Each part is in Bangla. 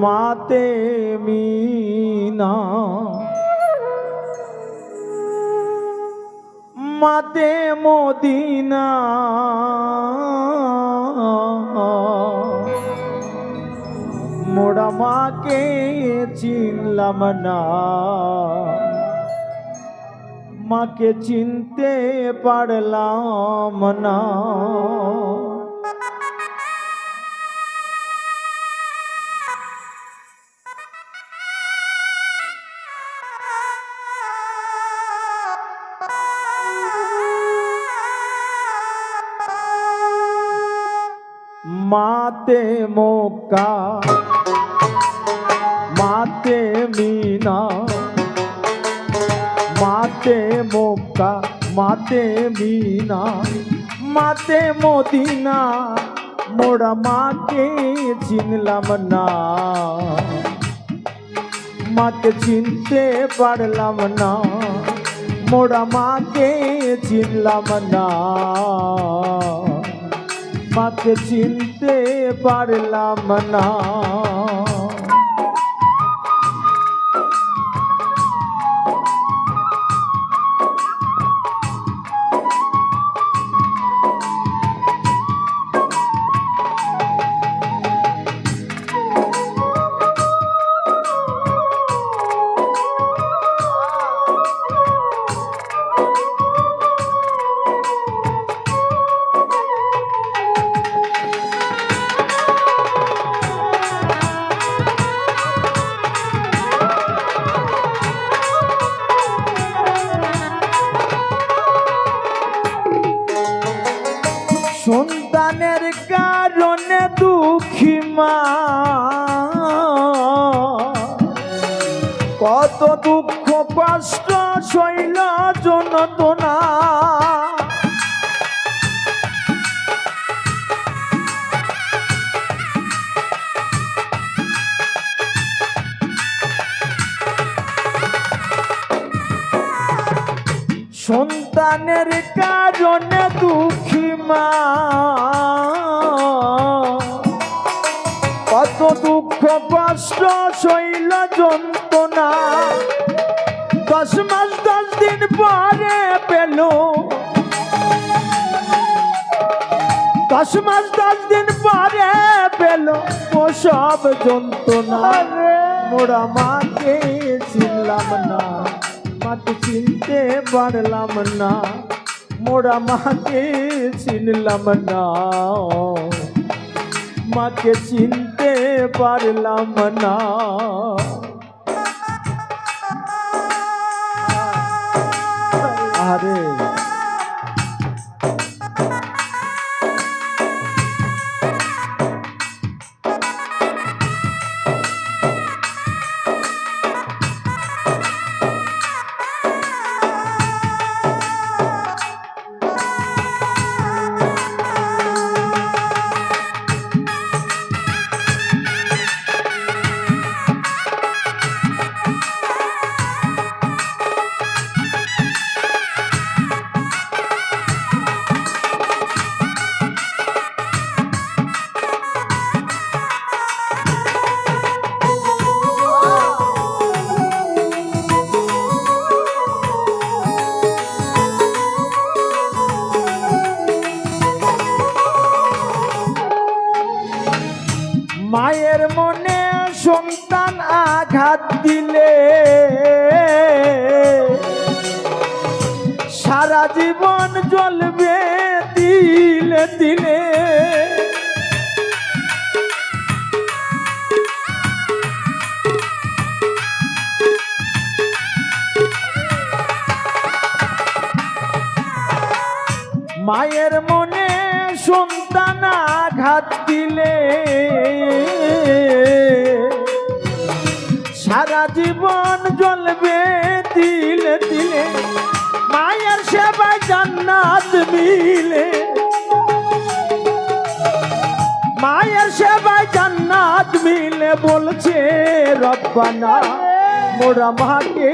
মাতে মিনা। মাতে মদিনা। মোড়া মাকে চিনলাম না। মাকে চিনতে পারলাম না। মাতে মোকা মাতে মিনা মাতে মোকা মাতে মিনা মাতে মদিনা মোড়া মাকে চিনলাম না মাকে চিনতে পারলাম না মোড়া মাকে চিনলাম না মাকে চিনতে পারলাম না। কারণে দুঃখী মা। কত দুঃখ কষ্ট শৈল জনতনা সন্তানের কারণে দুঃখী মা। কষ্ট শৈল যন্ত্রণা। দশ মাস, দশ দিন পরে পেল। দশ মাস, দশ দিন পরে পেল ও সব যন্ত্রণা। মোরা মাকে চিনলাম না মাকে চিনতে পারলাম না। মোরা মাকে চিনলাম না মাকে চিনতে পারলাম না। আরে। সন্তান আঘাত দিলে। সারা জীবন জ্বলবে দিলে দিলে। মায়ের মনে সন্তান আঘাত দিলে। সারা জীবন জ্বলবে দিলে দিলে মায়ের সেবায় জান্নাত মিলে। মায়ের সেবায় জান্নাত মিলে বলছে রব্বানা, মোরা মাকে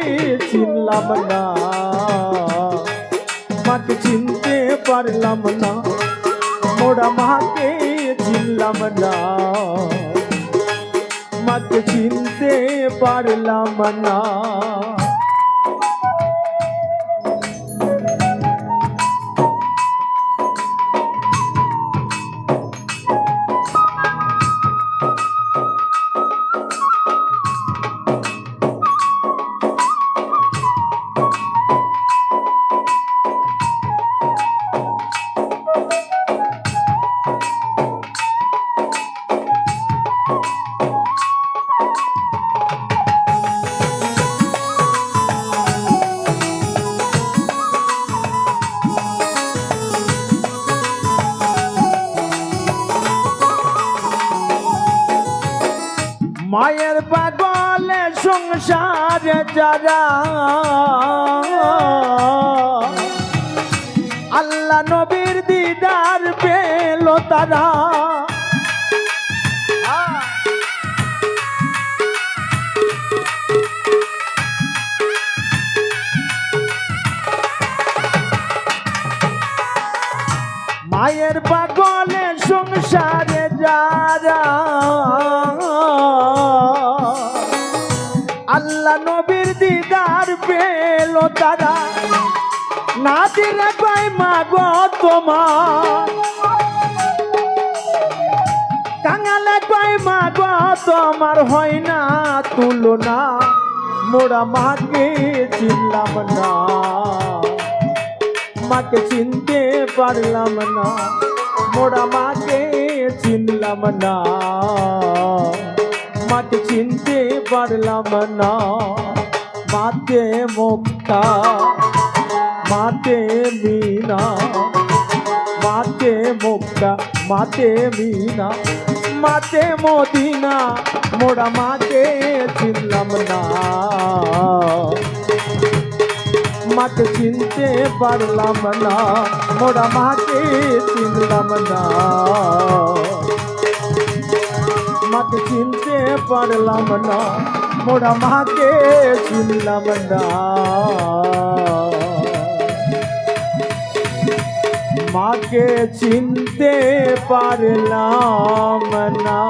চিনলাম না। মাকে চিনতে পারলাম না, মোরা মাকে চিনলাম না। মা মাকে চিনতে পারলাম না। সংসারে যারা আল্লাহ নবীর দিদার পেল তারা। মায়ের পাগলে সংসারে যারা না দিলে কয় মাগো তোমার। কাঙালে কয় মাগো তোমার হয় না তুলনা। মোরা মাকে চিনলাম না। মাকে চিনতে পারলাম না। মোরা মাকে চিনলাম না। মাকে চিনতে পারলাম না। মাতে মুক্তা মাতে মিনা, মাতে মুক্তা, মাতে মিনা, মাতে মদিনা, মোরা মাকে চিনলাম না। মাকে চিনতে পারলাম না, মোরা মাকে চিনলাম না। মাকে চিনতে পারলাম না, মোরা মাকে চিনলাম না। মাকে চিনতে পারলাম না।